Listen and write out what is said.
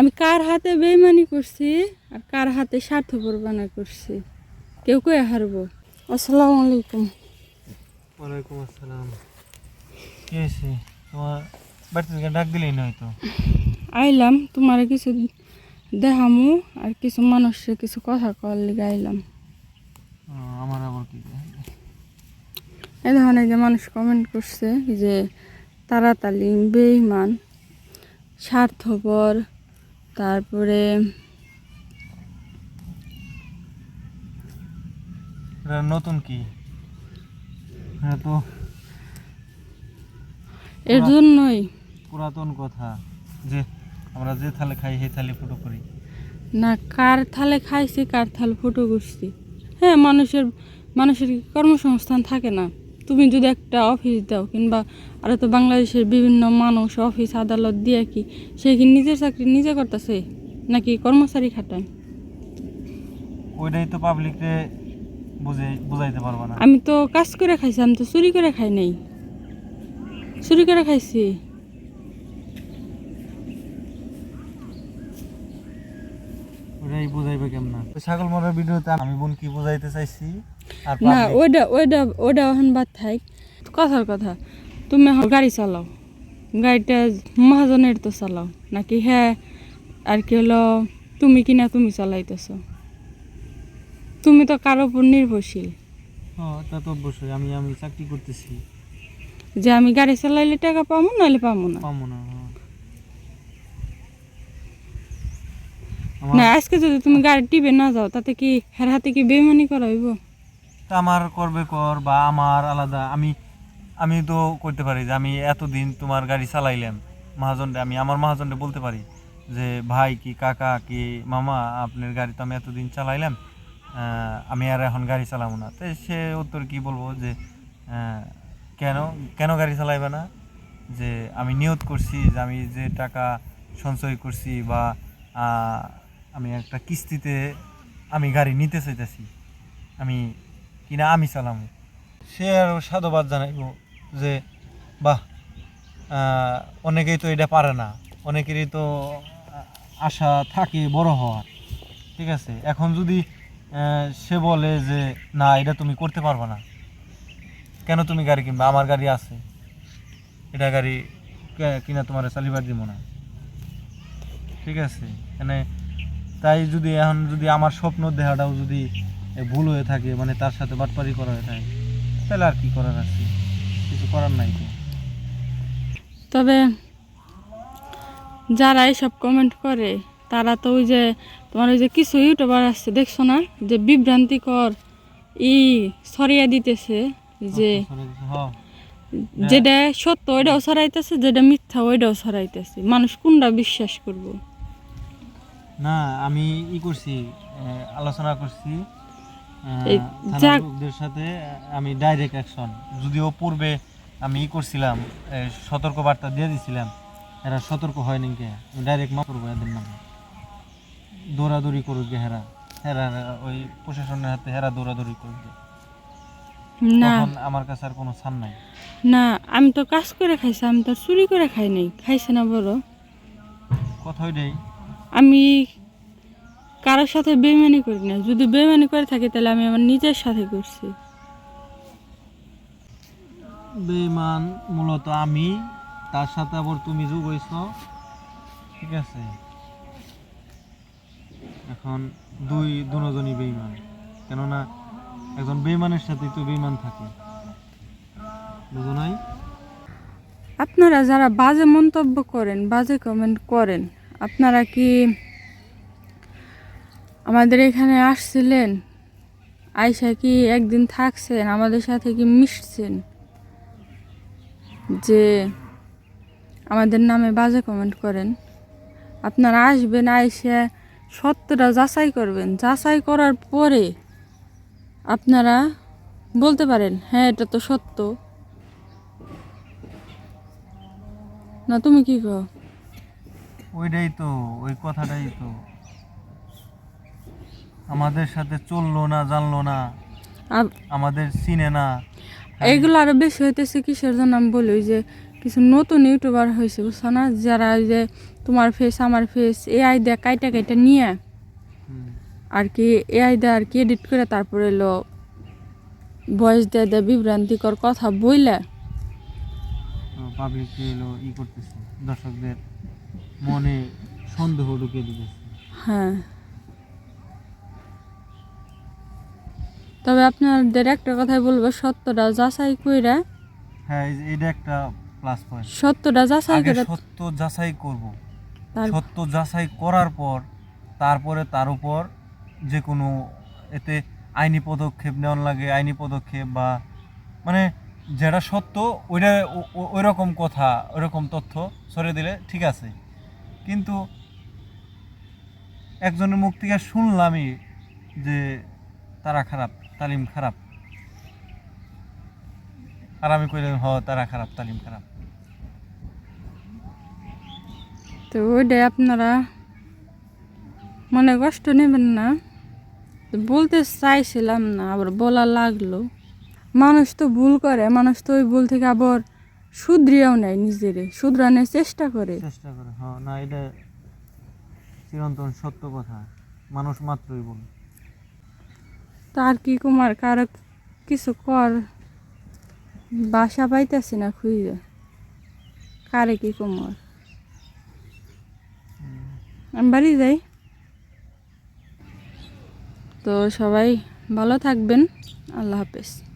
আমি কার হাতে বেইমানি করছি আর কার হাতে স্বার্থপর বানা করছি? কেউ কয়ে হারবো? আসসালামু আলাইকুম। ওয়ালাইকুম আসসালাম। কি হয়েছে? তোমার বাড়ি থেকে ডাক দিলেই না হয়তো আইলাম তোমার কিছু দেখামু আর কিছু মানুষের কিছু কথা কর লিগে আইলাম। আমার আবার কি এই ধরনের যে মানুষ কমেন্ট করছে যে তাড়াতাড়ি বেইমান স্বার্থপর তারপরে নতুন কি? তো এর জন্যই। পুরাতন কথা যে আমরা যে থালে খাই সেই থালি ফুটো করি। না কার থালে খাইছি কার থালে ফুটো করছি? হ্যাঁ মানুষের মানুষের কর্মসংস্থান থাকে না? তুমি যদি একটা অফিস দাও কিংবা আরও তো বাংলাদেশের বিভিন্ন মানুষ অফিস আদালত দিয়ে কি সে কি নিজের চাকরি নিজে করতেছে? নাকি কর্মচারী খাটায়? ওইটাই তো পাবলিককে বুঝে বুঝাইতে পারব না। আমি তো কাজ করে খাইছি আমি তো চুরি করে খাই নাই। চুরি করে খাইছি। ওইটাই বুঝাইবে কেমন? ছাগল মরার ভিডিওতে আমি বোন কি বুঝাইতে চাইছি না ওইটা ওইটা ওইটা এখন বাদ থাক। কথার কথা তুমি এখন গাড়ি চালাও। গাড়িটা মহাজনের তো চালাও। নাকি হ্যাঁ আর কি হলো তুমি কিনা তুমি চালাইতেছ? তুমি তো কারও উপর নির্ভরশীল। হ্যাঁ, তা তো অবশ্যই আমি আমি চাকরি করতেছি। যে আমি গাড়ি চালাইলে টাকা পাবো নাহলে পাবো না। পাবো না হ্যাঁ। না আজকে যদি তুমি গাড়ি টিপে না যাও তাতে কি হের হাতে কি বেমানি করা হইব? তা আমার করবে কর বা আমার আলাদা, আমি আমি তো করতে পারি যে আমি এতদিন তোমার গাড়ি চালাইলাম মহাজনটা আমি আমার মহাজনটা বলতে পারি যে, ভাই কি কাকা কি মামা, আপনার গাড়ি তো আমি এতদিন চালাইলাম আমি আর এখন গাড়ি চালাবো না। তো সে উত্তর কি বলব যে কেন কেন গাড়ি চালাইবে না? যে আমি নিয়ত করছি যে আমি যে টাকা সঞ্চয় করছি বা আমি একটা কিস্তিতে আমি গাড়ি নিতে চাইতেছি, আমি কিনা আমি চালামু সে আরও সাধুবাদ জানাইব যে বাহ অনেকেই তো এটা পারে না, অনেকেরই তো আশা থাকে বড় হওয়ার, ঠিক আছে? এখন যদি সে বলে যে, না, এটা তুমি করতে পারবে না। কেন তুমি গাড়ি কিনবা? আমার গাড়ি আছে। এটা গাড়ি কিনা তোমার চালিবার দিব না। ঠিক আছে? মানে তাই যদি এখন যদি আমার স্বপ্ন দেখাটাও যদি ভুল হয়ে থাকে মানে তার সাথে বাটপারি করা হয়ে থাকে। তাহলে আর কি করার আছে? কিছু করার নাই তো। তবে যারা এইসব কমেন্ট করে তারা তো ওই যে তোমার ওই যে কিছু ইউটিউবার আসছে দেখছ না? যে বিভ্রান্তিকর ই ছড়িয়ে দিতেছে যে হ্যাঁ। যেটা সত্য ওইটাও ছড়াইতেছে যেটা মিথ্যা ওইটাও ছড়াইতেছে। মানুষ কোনটা বিশ্বাস করব? না আমি ই করছি আলোচনা করছি লোকদের সাথে আমি ডাইরেক্ট অ্যাকশন যদিও পূর্বে আমি ই করছিলাম সতর্ক বার্তা দিয়ে দিছিলাম। এরা সতর্ক হয় নাকি আমি ডাইরেক্ট মা করব এদের নামে। দৌড়াদৌড়ি করুক গে হেরা। হেরা ওই প্রশাসনের হাতে হেরা দৌড়াদৌড়ি করুক। না। আমার কাছে আর কোনো ছাড় নাই। না আমি তো কাজ করে খাইছি আমি তো চুরি করে খাই নাই। খাইছে না বড় কথা ওইটাই। আমি কারোর সাথে বেমানি করি না। যদি বেমানি করে থাকি তাহলে আমি আমার নিজের সাথে করছি। বেমান মূলত আমি তার সাথে আবার তুমি যোগ হইছ। ঠিক আছে? এখন দুই দুজনই বেইমান। কেননা একজন বেইমানের সাথেই তো বেইমান থাকে। বুঝো নাই? আপনারা যারা বাজে মন্তব্য করেন বাজে কমেন্ট করেন আপনারা কি আমাদের এখানে আসছিলেন আয়সা কি একদিন থাকছেন, আমাদের সাথে কি মিশছেন? যে আমাদের নামে বাজে কমেন্ট করেন। আপনারা আসবেন আইসা সত্যটা যাচাই করবেন। যাচাই করার পরে আপনারা বলতে পারেন হ্যাঁ এটা তো সত্য। না, তুমি কি কো ওইটাই তো, ওই কথাটাই তো। আমাদের সাথে চলল না জানলো না। আমাদের চিনে না। এগুলো আরও বেশি হইতেছে কিসের জন্য আমি বলি যে কিছু নতুন ইউটিউবার হয়েছে বুঝছ না? যারা যে তোমার ফেস আমার ফেস এআই দিয়ে কাইটা কাইটা নিয়ে আর কি এআই দিয়ে আর কি এডিট করে তারপরে এলো ভয়েস দেয় দিয়ে বিভ্রান্তিকর কথা বইলে। পাবলিক এলো ই করতেছে দর্শকদের মনে সন্দেহ ঢুকিয়ে দিতেছে। হ্যাঁ। তবে আপনাদের একটা কথাই বলব সত্যটা যাচাই কইরা হ্যাঁ এটা একটা প্লাস পয়েন্ট সত্যটা যাচাই করে সত্য যাচাই করব। সত্য যাচাই করার পর তারপরে তার উপর যে কোনো এতে আইনি পদক্ষেপ নেওয়ার লাগে আইনি পদক্ষেপ বা মানে যেটা সত্য ওইটা ওই রকম কথা ওই রকম তথ্য সরে দিলে ঠিক আছে। কিন্তু একজনের মুখ থেকে শুনলামই যে তারা খারাপ তালিম খারাপ। আর আমি কইলাম হ তারা খারাপ তালিম খারাপ। তো ওইটাই আপনারা মনে কষ্ট নেবেন না। বলতে চাইছিলাম না আবার বলা লাগল। মানুষ তো ভুল করে মানুষ তো ওই ভুল থেকে আবার শুধরিয়েও নেয় নিজেরে শুধরানোর চেষ্টা করে। চেষ্টা করে হ্যাঁ না এটা চিরন্তন সত্য কথা। মানুষ মাত্রই বলে তার কি কুমার কারও কিছু কর। বাসা পাইতেছি না খুঁজে। কারে কি কুমার? আমি বাড়ি যাই। তো সবাই ভালো থাকবেন। আল্লাহ হাফেজ।